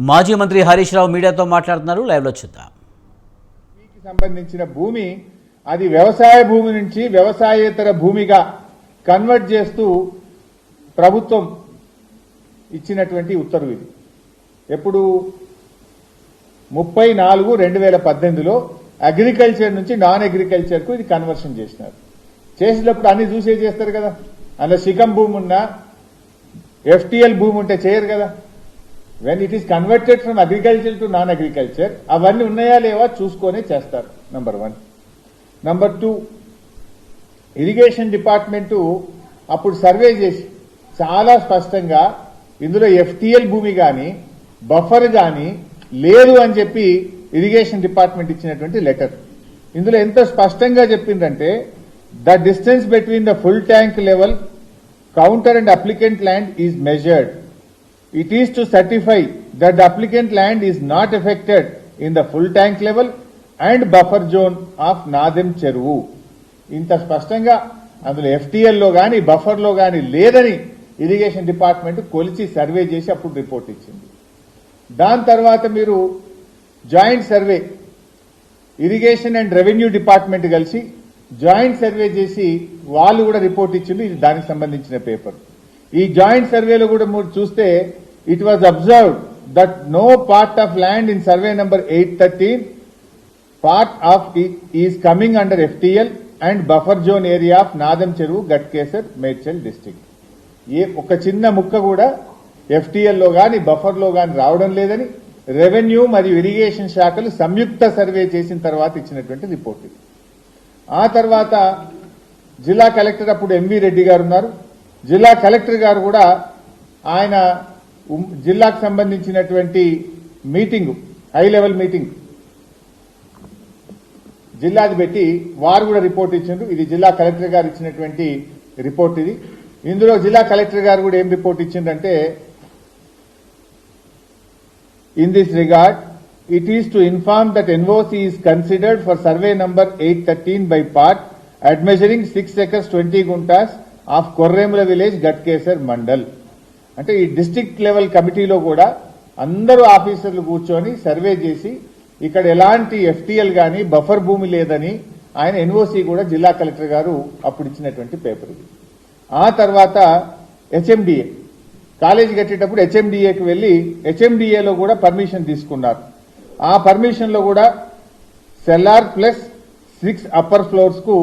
మాజీ మంత్రి హరీష్ రావు మీడియాతో మాట్లాడుతున్నారు. లైవ్లో చూద్దాం. సంబంధించిన భూమి అది వ్యవసాయ భూమి నుంచి వ్యవసాయేతర భూమిగా కన్వర్ట్ చేస్తూ ప్రభుత్వం ఇచ్చినటువంటి ఉత్తర్వు ఇది. ఎప్పుడు? ముప్పై నాలుగు రెండు వేల పద్దెనిమిదిలో అగ్రికల్చర్ నుంచి నాన్ అగ్రికల్చర్కు ఇది కన్వర్షన్ చేసినారు. చేసినప్పుడు అన్ని చూసే చేస్తారు కదా. అందులో శిఖం భూమి ఉన్నా ఎఫ్టీఎల్ భూమి ఉంటే చేయరు కదా. When it is converted from agriculture to non agriculture అవన్నీ ఉన్నాయా లేవా చూసుకొని చేస్తారు number one number two irrigation department అప్పుడు సర్వే చేసి చాలా స్పష్టంగా ఇందులో ఎఫ్టిఎల్ భూమి కానీ బఫర్ కానీ లేదు అని చెప్పి ఇరిగేషన్ డిపార్ట్మెంట్ ఇచ్చినటువంటి లెటర్ ఇందులో ఎంత స్పష్టంగా చెప్పిందంటే the distance between the full tank level counter and applicant land is measured it is to certify that the applicant land is not affected in the full tank level and buffer zone of Nadem చెరువు ఇంత స్పష్టంగా అందులో ఎఫ్టీఎల్లో కానీ బఫర్లో కానీ లేదని irrigation department కొలిచి survey చేసి అప్పుడు రిపోర్ట్ ఇచ్చింది. దాని తర్వాత మీరు joint survey irrigation and revenue department కలిసి జాయింట్ సర్వే చేసి వాళ్ళు కూడా రిపోర్ట్ ఇచ్చింది ఇది దానికి సంబంధించిన పేపర్ ఈ జాయింట్ సర్వేలో కూడా మీరు చూస్తే it was observed that no part of land in survey number eight thirty part of is coming under FTL and buffer zone area of Nadam చెరువు గట్కేసర్ మేడ్చల్ డిస్టిక్ ఏ ఒక చిన్న ముక్క కూడా ఎఫ్టీఎల్లో కానీ గాని కానీ గాని రావడం లేదని రెవెన్యూ మరియు ఇరిగేషన్ శాఖలు సంయుక్త సర్వే చేసిన తర్వాత ఇచ్చినటువంటి రిపోర్ట్ ఇది. ఆ తర్వాత జిల్లా కలెక్టర్ అప్పుడు ఎంవి రెడ్డి గారు ఉన్నారు. జిల్లా కలెక్టర్ గారు కూడా ఆయన జిల్లాకు సంబంధించినటువంటి మీటింగ్ హై లెవెల్ మీటింగ్. జిల్లాది పెట్టి వారు కూడా రిపోర్ట్ ఇచ్చిండ్రు. ఇది జిల్లా కలెక్టర్ గారు ఇచ్చినటువంటి రిపోర్ట్ ఇది. ఇందులో జిల్లా కలెక్టర్ గారు కూడా ఏం రిపోర్ట్ ఇచ్చిందంటే in this regard it is to inform that NOC is considered for survey number eight thirteen by part at measuring six acres twenty guntas of Korremula village Ghatkesar mandal అంటే ఈ district level కమిటీలో కూడా అందరూ ఆఫీసర్లు కూర్చొని survey చేసి ఇక్కడ ఎలాంటి ఎఫ్టీఎల్ గాని బఫర్ భూమి లేదని ఆయన ఎన్ఓసి కూడా జిల్లా కలెక్టర్ గారు అప్పుడు ఇచ్చినటువంటి పేపర్ ఇది. ఆ తర్వాత హెచ్ఎండిఏ. కాలేజీ కట్టేటప్పుడు హెచ్ఎండిఏకి వెళ్ళి హెచ్ఎండిఏలో కూడా పర్మిషన్ తీసుకున్నారు. ఆ పర్మిషన్లో కూడా సెల్లార్ ప్లస్ సిక్స్ అప్పర్ ఫ్లోర్స్కు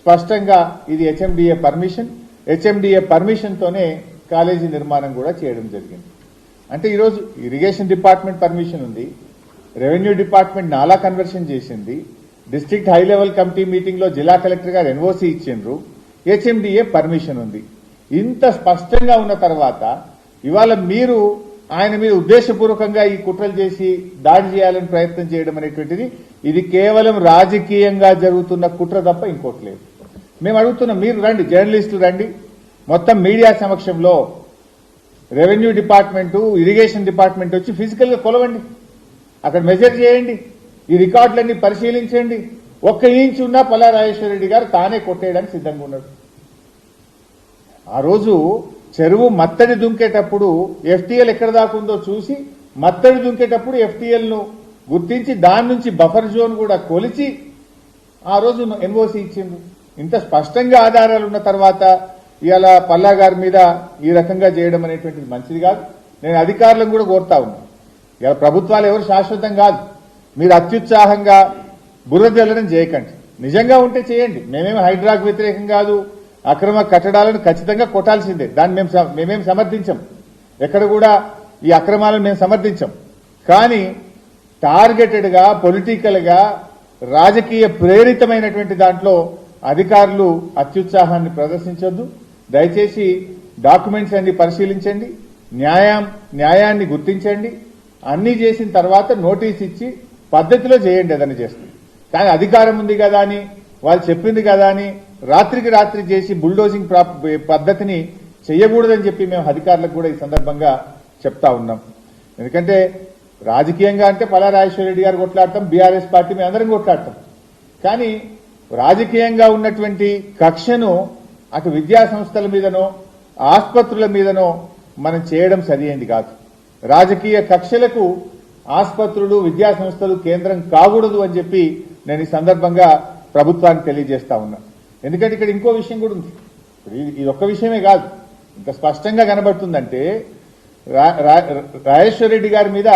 స్పష్టంగా ఇది హెచ్ఎండిఏ పర్మిషన్. హెచ్ఎండిఏ పర్మిషన్ తోనే కాలేజీ నిర్మాణం కూడా చేయడం జరిగింది. అంటే ఈరోజు ఇరిగేషన్ డిపార్ట్మెంట్ పర్మిషన్ ఉంది రెవెన్యూ డిపార్ట్మెంట్ నాలా కన్వర్షన్ చేసింది డిస్ట్రిక్ట్ హై లెవెల్ కమిటీ మీటింగ్లో జిల్లా కలెక్టర్ గారు ఎన్ఓసీ ఇచ్చిండ్రు హెచ్ఎండిఏ పర్మిషన్ ఉంది. ఇంత స్పష్టంగా ఉన్న తర్వాత ఇవాళ మీరు ఆయన మీద ఉద్దేశపూర్వకంగా ఈ కుట్రలు చేసి దాడి చేయాలని ప్రయత్నం చేయడం అనేటువంటిది ఇది కేవలం రాజకీయంగా జరుగుతున్న కుట్ర తప్ప ఇంకోటి లేదు. మేము అడుగుతున్నాం మీరు రండి జర్నలిస్టులు రండి మొత్తం మీడియా సమక్షంలో రెవెన్యూ డిపార్ట్మెంటు ఇరిగేషన్ డిపార్ట్మెంట్ వచ్చి ఫిజికల్గా కొలవండి. అక్కడ మెజర్ చేయండి. ఈ రికార్డులన్నీ పరిశీలించండి. ఒక్క ఇంచ్ ఉన్నా పల్లా రెడ్డి గారు తానే కొట్టేయడానికి సిద్ధంగా ఉన్నాడు. ఆ రోజు చెరువు మత్తడి దుంకేటప్పుడు ఎఫ్టీఎల్ ఎక్కడ దాకుందో చూసి మత్తడి దుంకేటప్పుడు ఎఫ్టీఎల్ను గుర్తించి దాని నుంచి బఫర్ జోన్ కూడా కొలిచి ఆ రోజు ఎన్ఓసి ఇచ్చింది ఇంత స్పష్టంగా ఆధారాలు ఉన్న తర్వాత ఇవాళ పల్లా గారి మీద ఈ రకంగా చేయడం అనేటువంటిది మంచిది కాదు. నేను అధికారులను కూడా కోరుతా ఉన్నా. ఇవాళ ప్రభుత్వాలు ఎవరు శాశ్వతం కాదు. మీరు అత్యుత్సాహంగా బుర్ర జల్లడం చేయకండి. నిజంగా ఉంటే చేయండి. మేమేమి హైడ్రాకు వ్యతిరేకం కాదు. అక్రమ కట్టడాలను ఖచ్చితంగా కొట్టాల్సిందే. దాన్ని మేము మేమేం సమర్థించం. ఎక్కడ కూడా ఈ అక్రమాలను మేము సమర్థించం. కానీ టార్గెటెడ్గా పొలిటికల్గా రాజకీయ ప్రేరితమైనటువంటి దాంట్లో అధికారులు అత్యుత్సాహాన్ని ప్రదర్శించొద్దు. దయచేసి డాక్యుమెంట్స్ అన్ని పరిశీలించండి న్యాయం న్యాయాన్ని గుర్తించండి అన్ని చేసిన తర్వాత నోటీస్ ఇచ్చి పద్ధతిలో చేయండి ఏదైనా చేస్తుంది కానీ అధికారం ఉంది కదా అని వాళ్ళు చెప్పింది కదా అని రాత్రికి రాత్రి చేసి బుల్డోజింగ్ పద్ధతిని చేయకూడదని చెప్పి మేము అధికారులకు కూడా ఈ సందర్భంగా చెప్తా ఉన్నాం. ఎందుకంటే రాజకీయంగా అంటే పలా రెడ్డి గారు కొట్లాడతాం బీఆర్ఎస్ పార్టీ మేము అందరం కొట్లాడతాం. కానీ రాజకీయంగా ఉన్నటువంటి కక్షను అటు విద్యా సంస్థల మీదనో ఆసుపత్రుల మీదనో మనం చేయడం సరియైంది కాదు. రాజకీయ కక్షలకు ఆసుపత్రులు విద్యా సంస్థలు కేంద్రం కాకూడదు అని చెప్పి నేను ఈ సందర్భంగా ప్రభుత్వానికి తెలియజేస్తా ఉన్నా. ఎందుకంటే ఇక్కడ ఇంకో విషయం కూడా ఉంది. ఇది- ఒక్క విషయమే కాదు. ఇంకా స్పష్టంగా కనబడుతుందంటే రా- రాజేశ్వర రెడ్డి గారి మీద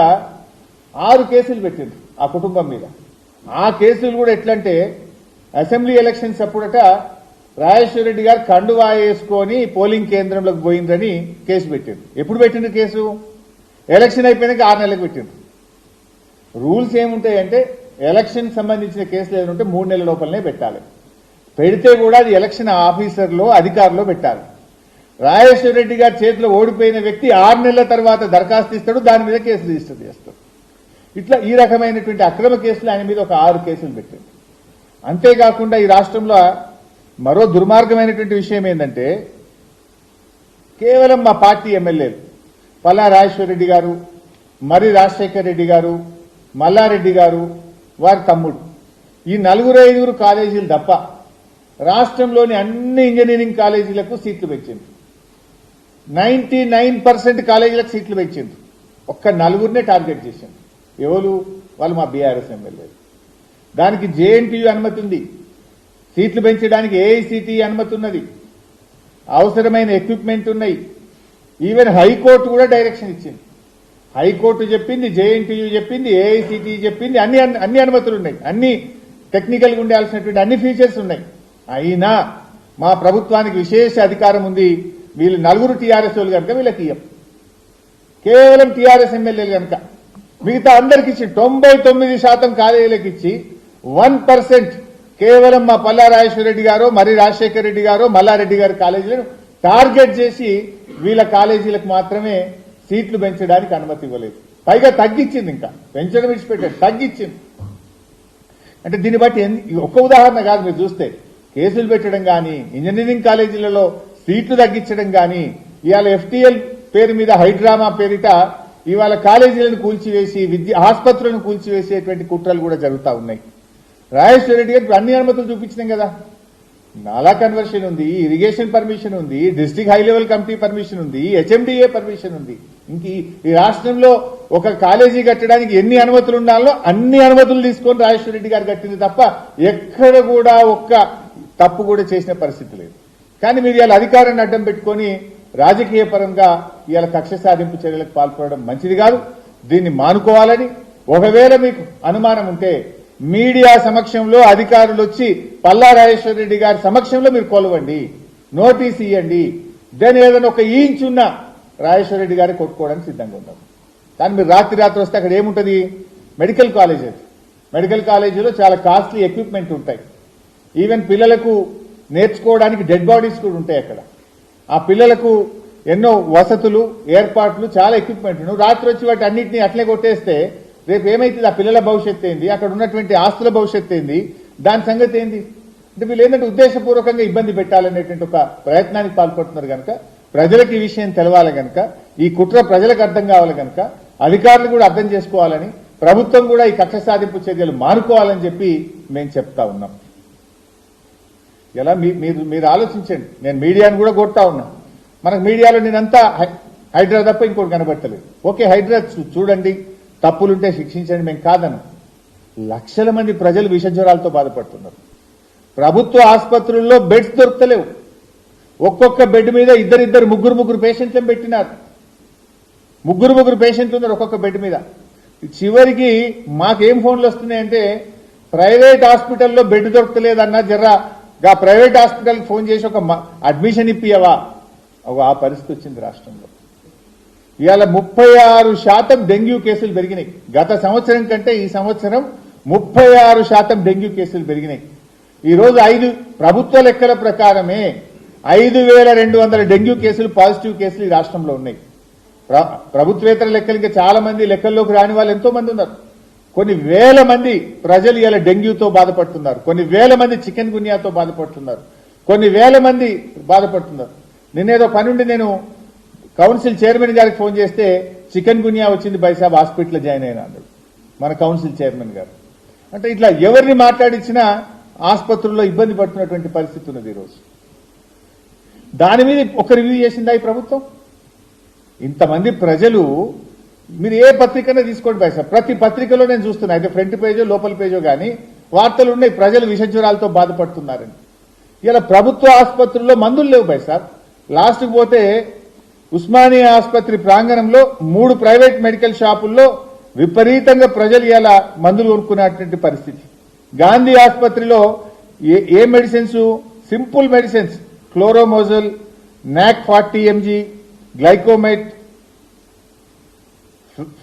ఆరు కేసులు పెట్టింది ఆ కుటుంబం మీద. ఆ కేసులు కూడా ఎట్లంటే అసెంబ్లీ ఎలక్షన్స్ అప్పుడట రెడ్డి గారు కండువా వేసుకొని పోలింగ్ కేంద్రంలోకి పోయిందని కేసు పెట్టిండ్రు. ఎప్పుడు పెట్టిండు కేసు? ఎలక్షన్ అయిపోయినాక ఆరు నెలలకు పెట్టిండు రూల్స్ ఏముంటాయంటే ఎలక్షన్ సంబంధించిన కేసులు ఏదైనా ఉంటే మూడు నెలల లోపలనే పెట్టాలి. పెడితే కూడా అది ఎలక్షన్ ఆఫీసర్లో అధికారులు పెట్టాలి. రాజేశ్వర రెడ్డి గారి చేతిలో ఓడిపోయిన వ్యక్తి ఆరు నెలల తర్వాత దరఖాస్తు ఇస్తాడు దాని మీద కేసు రిజిస్టర్ చేస్తాడు. ఇట్లా ఈ రకమైనటువంటి అక్రమ కేసులు ఆయన మీద ఒక ఆరు కేసులు పెట్టింది అంతేకాకుండా ఈ రాష్ట్రంలో మరో దుర్మార్గమైనటువంటి విషయం ఏంటంటే కేవలం మా పార్టీ ఎమ్మెల్యేలు పల్లా రాజేశ్వర రెడ్డి గారు మరి రాజశేఖర్ రెడ్డి గారు మల్లారెడ్డి గారు వారి తమ్ముడు. ఈ నలుగురు ఐదుగురు కాలేజీలు తప్ప రాష్ట్రంలోని అన్ని ఇంజనీరింగ్ కాలేజీలకు సీట్లు పెంచింది. నైన్టీ నైన్ పర్సెంట్ కాలేజీలకు సీట్లు పెంచింది. ఒక్క నలుగురినే టార్గెట్ చేసింది. ఎవరు? వాళ్ళు మా బీఆర్ఎస్ ఎమ్మెల్యేలు. దానికి జేఎన్టీయూ అనుమతి ఉంది. సీట్లు పెంచడానికి ఏఐసిటి అనుమతి ఉన్నది. అవసరమైన ఎక్విప్మెంట్ ఉన్నాయి. ఈవెన్ హైకోర్టు కూడా డైరెక్షన్ ఇచ్చింది. హైకోర్టు చెప్పింది జేఎన్టీయూ చెప్పింది ఏఐసిటి చెప్పింది అన్ని అన్ని అనుమతులు ఉన్నాయి. అన్ని టెక్నికల్గా ఉండాల్సినటువంటి అన్ని ఫీచర్స్ ఉన్నాయి. అయినా మా ప్రభుత్వానికి విశేష అధికారం ఉంది. వీళ్ళు నలుగురు టీఆర్ఎస్ వాళ్ళు కనుక వీళ్ళకి ఇయ్యం. కేవలం టీఆర్ఎస్ ఎమ్మెల్యేలు కనుక. మిగతా అందరికి ఇచ్చి తొంభై తొమ్మిది శాతం కాలేజీలకు ఇచ్చి వన్ పర్సెంట్ కేవలం మా పల్లారాజేశ్వర రెడ్డి గారు మరి రాజశేఖర రెడ్డి గారు మల్లారెడ్డి గారి కాలేజీలను టార్గెట్ చేసి వీళ్ళ కాలేజీలకు మాత్రమే సీట్లు పెంచడానికి అనుమతి ఇవ్వలేదు. పైగా తగ్గించింది ఇంకా. పెంచడం విడిచిపెట్టారు. తగ్గించింది అంటే దీన్ని బట్టి ఒక్క ఉదాహరణ కాదు మీరు చూస్తే. కేసులు పెట్టడం కానీ ఇంజనీరింగ్ కాలేజీలలో సీట్లు తగ్గించడం కానీ ఇవాళ ఎఫ్టీఎల్ పేరు మీద హైడ్రామా పేరిట ఇవాళ కాలేజీలను కూల్చివేసి విద్య ఆసుపత్రులను కూల్చివేసేటువంటి కుట్రలు కూడా జరుగుతూ ఉన్నాయి. రాజేశ్వర రెడ్డి గారికి అన్ని అనుమతులు చూపించినాం కదా. నాలా కన్వర్షన్ ఉంది ఇరిగేషన్ పర్మిషన్ ఉంది district high level committee permission ఉంది హెచ్ఎండిఏ పర్మిషన్ ఉంది. ఇంక ఈ- రాష్ట్రంలో ఒక కాలేజీ కట్టడానికి ఎన్ని అనుమతులు ఉండాలో అన్ని అనుమతులు తీసుకొని రాజేశ్వర రెడ్డి గారు కట్టింది తప్ప ఎక్కడ కూడా ఒక్క తప్పు కూడా చేసిన పరిస్థితి లేదు. కానీ మీరు ఇవాళ అధికారాన్ని అడ్డం పెట్టుకొని రాజకీయ పరంగా ఇవాళ కక్ష సాధింపు చర్యలకు పాల్పడడం మంచిది కాదు. దీన్ని మానుకోవాలని ఒకవేళ మీకు అనుమానం ఉంటే మీడియా సమక్షంలో అధికారులు వచ్చి పల్లా రాజేశ్వర రెడ్డి గారి సమక్షంలో మీరు కొలవండి నోటీస్ ఇవ్వండి దాని ఏదైనా ఒక ఇంచ్ ఉన్న రాజేశ్వర రెడ్డి గారి కొట్టుకోవడానికి సిద్ధంగా ఉన్నాం. కానీ మీరు రాత్రి రాత్రి వస్తే అక్కడ ఏముంటుంది? మెడికల్ కాలేజ్ అది. మెడికల్ కాలేజీలో చాలా కాస్ట్లీ ఎక్విప్మెంట్ ఉంటాయి. ఈవెన్ పిల్లలకు నేర్చుకోవడానికి డెడ్ బాడీస్ కూడా ఉంటాయి అక్కడ. ఆ పిల్లలకు ఎన్నో వసతులు ఏర్పాట్లు చాలా ఎక్విప్మెంట్ నువ్వు రాత్రి వచ్చి వాటి అన్నింటినీ అట్లే కొట్టేస్తే రేపు ఏమైతుంది? ఆ పిల్లల భవిష్యత్తు ఏంది? అక్కడ ఉన్నటువంటి ఆస్తుల భవిష్యత్తు ఏంది? దాని సంగతి ఏంది? అంటే వీళ్ళు ఏంటంటే ఉద్దేశపూర్వకంగా ఇబ్బంది పెట్టాలనేటువంటి ఒక ప్రయత్నానికి పాల్పడుతున్నారు కనుక ప్రజలకు ఈ విషయం తెలవాలి కనుక ఈ కుట్ర ప్రజలకు అర్థం కావాలి కనుక అధికారులు కూడా అర్థం చేసుకోవాలని ప్రభుత్వం కూడా ఈ కక్ష సాధింపు చర్యలు మానుకోవాలని చెప్పి మేము చెప్తా ఉన్నాం. ఎలా? మీ- మీరు మీరు ఆలోచించండి. నేను మీడియాను కూడా కొడతా ఉన్నా. మనకు మీడియాలో నేనంతా హై- హైడ్రా తప్ప ఇంకోటి కనబట్టలేదు ఓకే హైడ్రా చూ- చూడండి. తప్పులుంటే శిక్షించండి మేము కాదను. లక్షల మంది ప్రజలు విషజ్వరాలతో బాధపడుతున్నారు. ప్రభుత్వ ఆసుపత్రుల్లో బెడ్స్ దొరకలేవు. ఒక్కొక్క బెడ్ మీద ఇద్దరిద్దరు ముగ్గురు ముగ్గురు పేషెంట్లను పెట్టినారు. ముగ్గురు ముగ్గురు పేషెంట్లు ఉన్నారు ఒక్కొక్క బెడ్ మీద. చివరికి మాకేం ఫోన్లు వస్తున్నాయంటే ప్రైవేట్ హాస్పిటల్లో బెడ్ దొరకలేదన్న జర్రా. ప్రైవేట్ హాస్పిటల్ ఫోన్ చేసి ఒక అడ్మిషన్ ఇప్పియవా ఒక ఆ పరిస్థితి వచ్చింది రాష్ట్రంలో. ఇవాళ ముప్పై ఆరు శాతం డెంగ్యూ కేసులు పెరిగినాయి. గత సంవత్సరం కంటే ఈ సంవత్సరం ముప్పై ఆరు శాతం డెంగ్యూ కేసులు పెరిగినాయి. ఈ రోజు ఐదు ప్రభుత్వ లెక్కల ప్రకారమే ఐదు వేల రెండు వందల డెంగ్యూ కేసులు పాజిటివ్ కేసులు ఈ రాష్ట్రంలో ఉన్నాయి. ప్రభుత్వేతర లెక్కలు ఇంకా చాలా మంది లెక్కల్లోకి రాని వాళ్ళు ఎంతో మంది ఉన్నారు. కొన్ని వేల మంది ప్రజలు ఇలా డెంగ్యూతో బాధపడుతున్నారు. కొన్ని వేల మంది చికెన్ గున్యాతో బాధపడుతున్నారు. కొన్ని వేల మంది బాధపడుతున్నారు. నిన్నేదో పని నేను కౌన్సిల్ చైర్మన్ గారికి ఫోన్ చేస్తే చికెన్ గునియా వచ్చింది బైసాబ్ హాస్పిటల్లో జాయిన్ అయినా అన్నాడు మన కౌన్సిల్ చైర్మన్ గారు. అంటే ఇట్లా ఎవరిని మాట్లాడించినా ఆసుపత్రుల్లో ఇబ్బంది పడుతున్నటువంటి పరిస్థితి ఉన్నది ఈరోజు. దాని మీద ఒక రివ్యూ చేసిందా ఈ ప్రభుత్వం? ఇంతమంది ప్రజలు మీరు ఏ పత్రికనే తీసుకోండి భాయ్ సార్ ప్రతి పత్రికలో నేను చూస్తున్నా అయితే ఫ్రంట్ పేజో లోపల పేజో కానీ వార్తలు ఉన్నాయి ప్రజలు విషజ్వరాలతో బాధపడుతున్నారని. ఇలా ప్రభుత్వ ఆసుపత్రుల్లో మందులు లేవు బైసాబ్. లాస్ట్కి పోతే ఉస్మానియా ఆసుపత్రి ప్రాంగణంలో మూడు ప్రైవేట్ మెడికల్ షాపుల్లో విపరీతంగా ప్రజలు ఇలా మందులు కొనుక్కునేటువంటి పరిస్థితి. గాంధీ ఆసుపత్రిలో ఏ ఏ మెడిసిన్స్? Simple medicines. క్లోరోమోజల్ నాక్ forty MG గ్లైకోమైట్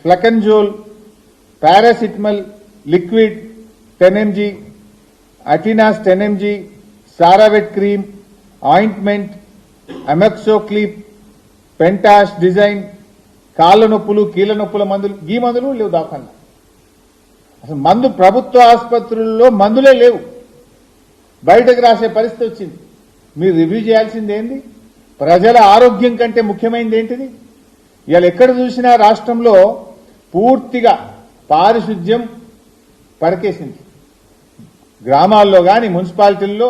fluconazole paracetamol liquid ten MG అటినాస్ ten MG సారావెట్ క్రీమ్ ఆయింట్మెంట్ అమెక్సోక్లీప్ పెంటాష్ డిజైన్ కాళ్ళ నొప్పులు కీళ్ళ నొప్పుల మందులు ఈ మందులు లేవు దాఖలు అసలు మందు ప్రభుత్వ ఆసుపత్రుల్లో మందులే లేవు. బయటకు రాసే పరిస్థితి వచ్చింది. మీరు రివ్యూ చేయాల్సింది ఏంది? ప్రజల ఆరోగ్యం కంటే ముఖ్యమైనది ఏంటిది? ఇవాళ ఎక్కడ చూసినా రాష్ట్రంలో పూర్తిగా పారిశుద్ధ్యం పడకేసింది గ్రామాల్లో కానీ మున్సిపాలిటీల్లో